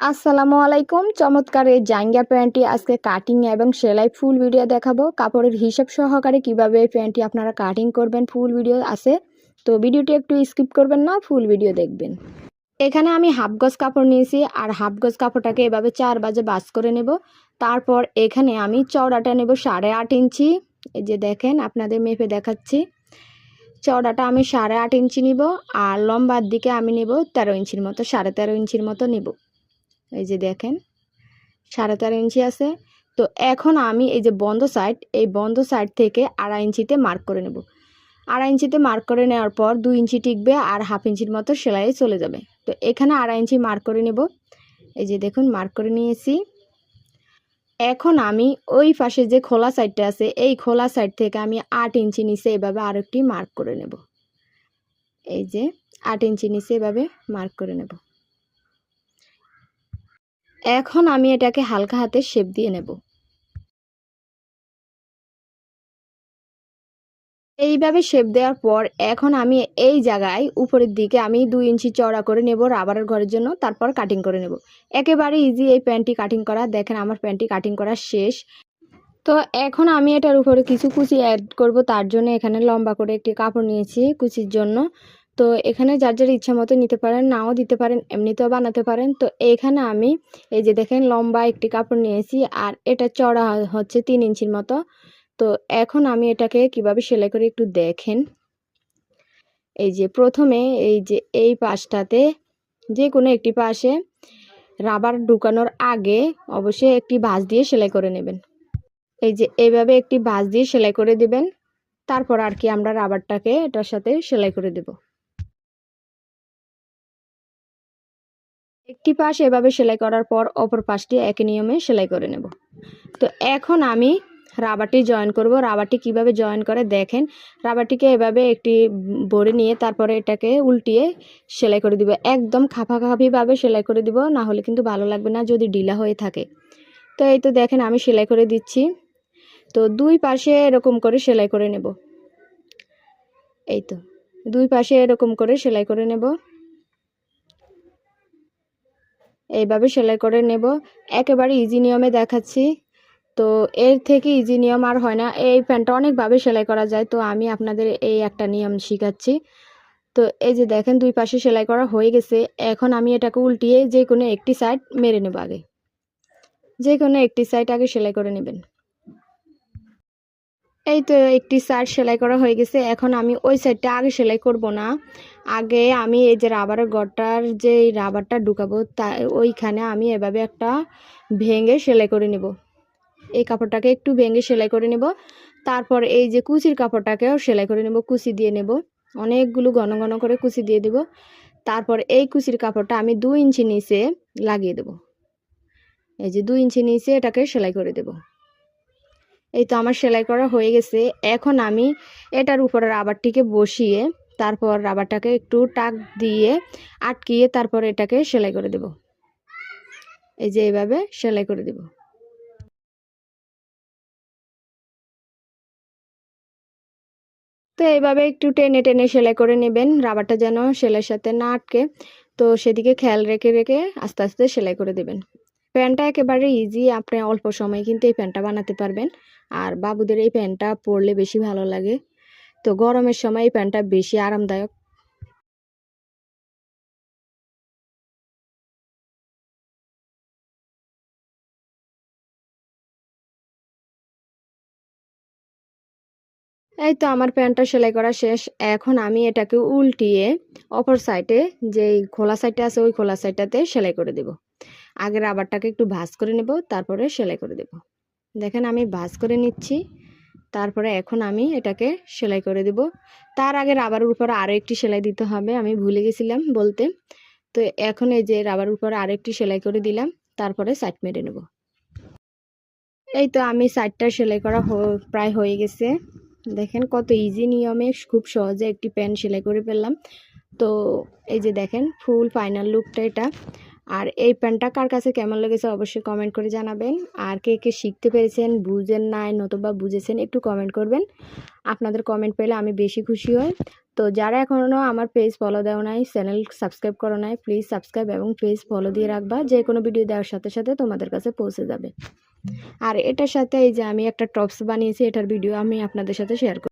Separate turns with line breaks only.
আসসালামু আলাইকুম। চমৎকার এই জাঙ্গা প্যান্টটি আজকে কাটিং এবং সেলাই ফুল ভিডিও দেখাবো। কাপড়ের হিসাব সহকারে কীভাবে এই প্যান্টটি আপনারা কাটিং করবেন ফুল ভিডিও আছে। তো ভিডিওটি একটু স্কিপ করবেন না ফুল ভিডিও দেখবেন। এখানে আমি হাফ গজ কাপড় নিয়েছি আর হাফ গজ কাপড়টাকে এভাবে চার বাজে বাস করে নেব। তারপর এখানে আমি চওড়াটা নেব সাড়ে আট ইঞ্চি। এই যে দেখেন, আপনাদের মেপে দেখাচ্ছি। চওড়াটা আমি সাড়ে আট ইঞ্চি নিব আর লম্বার দিকে আমি নেব তেরো ইঞ্চির মতো, সাড়ে তেরো ইঞ্চির মতো নেব। এই যে দেখেন, সাড়ে চার ইঞ্চি আছে। তো এখন আমি এই যে বন্ধ সাইড এই বন্ধ সাইড থেকে আড়াই ইঞ্চিতে মার্ক করে নেব। আড়াই ইঞ্চিতে মার্ক করে নেওয়ার পর দুই ইঞ্চি টিকবে আর হাফ ইঞ্চির মতো সেলাই চলে যাবে। তো এখানে আড়াই ইঞ্চি মার্ক করে নেব। এই যে দেখুন মার্ক করে নিয়েছি। এখন আমি ওই পাশে যে খোলা সাইডটা আছে, এই খোলা সাইড থেকে আমি আট ইঞ্চি নিচে এভাবে আরেকটি মার্ক করে নেব। এই যে আট ইঞ্চি নিচে এভাবে মার্ক করে নেব। এখন আমি এটাকে হালকা হাতে শেপ দিয়ে নেব। এইভাবে শেপ দেওয়ার পর এখন আমি এই জায়গায় উপরের দিকে আমি দুই ইঞ্চি চড়া করে নেব রাবারের ঘরের জন্য, তারপর কাটিং করে নেব। একেবারে ইজি এই প্যান্টটি কাটিং করা, দেখেন আমার প্যান্টটি কাটিং করা শেষ। তো এখন আমি এটার উপরে কিছু কুচি অ্যাড করব, তার জন্য এখানে লম্বা করে একটি কাপড় নিয়েছি কুচির জন্য। তো এখানে যার যার ইচ্ছা মতো নিতে পারেন, নাও দিতে পারেন, এমনিতেও বানাতে পারেন। তো এখানে আমি এই যে দেখেন লম্বা একটি কাপড় নিয়েছি, আর এটা চড়া হচ্ছে তিন ইঞ্চির মতো। তো এখন আমি এটাকে কীভাবে সেলাই করে একটু দেখেন। এই যে প্রথমে এই যে এই পাশটাতে যে কোনো একটি পাশে রাবার ঢুকানোর আগে অবশ্যই একটি ভাঁজ দিয়ে সেলাই করে নেবেন। এই যে এইভাবে একটি ভাঁজ দিয়ে সেলাই করে দিবেন, তারপর আর কি আমরা রাবারটাকে এটার সাথে সেলাই করে দেব। একটি পাশ এভাবে সেলাই করার পর অপর পাশটি একই নিয়মে সেলাই করে নেব। তো এখন আমি রাবারটি জয়েন করব। রাবারটি কীভাবে জয়েন করে দেখেন, রাবারটিকে এভাবে একটি বড়ে নিয়ে তারপরে এটাকে উল্টিয়ে সেলাই করে দিব। একদম খাপাখাপিভাবে সেলাই করে দিব, না হলে কিন্তু ভালো লাগবে না যদি ঢিলা হয়ে থাকে। তো এই তো দেখেন আমি সেলাই করে দিচ্ছি। তো দুই পাশে এরকম করে সেলাই করে নেব। এই তো, দুই পাশে এরকম করে সেলাই করে নেব। এইভাবে সেলাই করে নেব। একেবারে ইজি নিয়মে দেখাচ্ছি। তো এর থেকে ইজি নিয়ম আর হয় না। এই প্যান্টটা অনেকভাবে সেলাই করা যায়। তো আমি আপনাদের এই একটা নিয়ম শিখাচ্ছি। তো এই যে দেখেন, দুই পাশে সেলাই করা হয়ে গেছে। এখন আমি এটাকে উল্টিয়ে যে কোনো একটি সাইড মেরে নেব আগে। যে কোনো একটি সাইড আগে সেলাই করে নেবেন। এই তো একটি সাইড সেলাই করা হয়ে গেছে। এখন আমি ওই সাইডটা আগে সেলাই করব না। আগে আমি এই যে রাবারের গড়টার যে রাবারটা ঢুকাবো, তা ওইখানে আমি এভাবে একটা ভেঙে সেলাই করে নেব। এই কাপড়টাকে একটু ভেঙে সেলাই করে নেব। তারপর এই যে কুচির কাপড়টাকেও সেলাই করে নেব, কুচি দিয়ে নেব। অনেকগুলো ঘন ঘন করে কুচি দিয়ে দেব। তারপর এই কুচির কাপড়টা আমি দু ইঞ্চি নিচে লাগিয়ে দেব। এই যে দু ইঞ্চি নিচে এটাকে সেলাই করে দেব। এই তো আমার সেলাই করা হয়ে গেছে। এখন আমি এটার উপরে রাবারটিকে বসিয়ে তারপর রাবারটাকে একটু টাক দিয়ে আটকিয়ে তারপর এটাকে সেলাই করে দেব। এই যে এইভাবে সেলাই করে দেব। তো এইভাবে একটু টেনে টেনে সেলাই করে নেবেন, রাবারটা যেন সেলাইয়ের সাথে না আটকে। তো সেদিকে খেয়াল রেখে রেখে আস্তে আস্তে সেলাই করে দেবেন। প্যান্টটা একেবারে ইজি আপনি অল্প সময় কিন্তু এই প্যান্টটা বানাতে পারবেন। আর বাবুদের এই প্যান্টটা পরলে বেশি ভালো লাগে। তো গরমের সময় এই প্যান্টটা বেশি আরামদায়ক। এই তো আমার প্যান্টটা সেলাই করা শেষ। এখন আমি এটাকে উল্টিয়ে অপর সাইডে যে খোলা সাইডটা আছে, ওই খোলা সাইডটাতে সেলাই করে দেব। আগে রাবারটাকে একটু ভাঁজ করে নেব, তারপরে সেলাই করে দেব। দেখেন আমি ভাঁজ করে নিচ্ছি। তারপরে এখন আমি এটাকে সেলাই করে দেব। তার আগে রাবারের উপর আরও একটি সেলাই দিতে হবে, আমি ভুলে গেছিলাম বলতে। তো এখন এই যে রাবারের উপরে আরও একটি সেলাই করে দিলাম, তারপরে সাইড মেরে নেব। এই তো আমি সাইডটা সেলাই করা প্রায় হয়ে গেছে। দেখেন কত ইজি নিয়মে, খুব সহজে একটি প্যান্ট সেলাই করে ফেললাম। তো এই যে দেখেন ফুল ফাইনাল লুকটা এটা। আর এই প্যান্টটা কার কাছে কেমন লেগেছে অবশ্যই কমেন্ট করে জানাবেন। আর কে কে শিখতে পেরেছেন, বুঝেন নাই, নতুবা বুঝেছেন, একটু কমেন্ট করবেন। আপনাদের কমেন্ট পেলে আমি বেশি খুশি হই। তো যারা এখনও আমার পেজ ফলো দেওয়া নাই চ্যানেল সাবস্ক্রাইব করো নাই প্লিজ সাবস্ক্রাইব এবং পেজ ফলো দিয়ে রাখবা। যে কোনো ভিডিও দেওয়ার সাথে সাথে তোমাদের কাছে পৌঁছে যাবে। আর এটার সাথে এই যে আমি একটা টপস বানিয়েছি, এটার ভিডিও আমি আপনাদের সাথে শেয়ার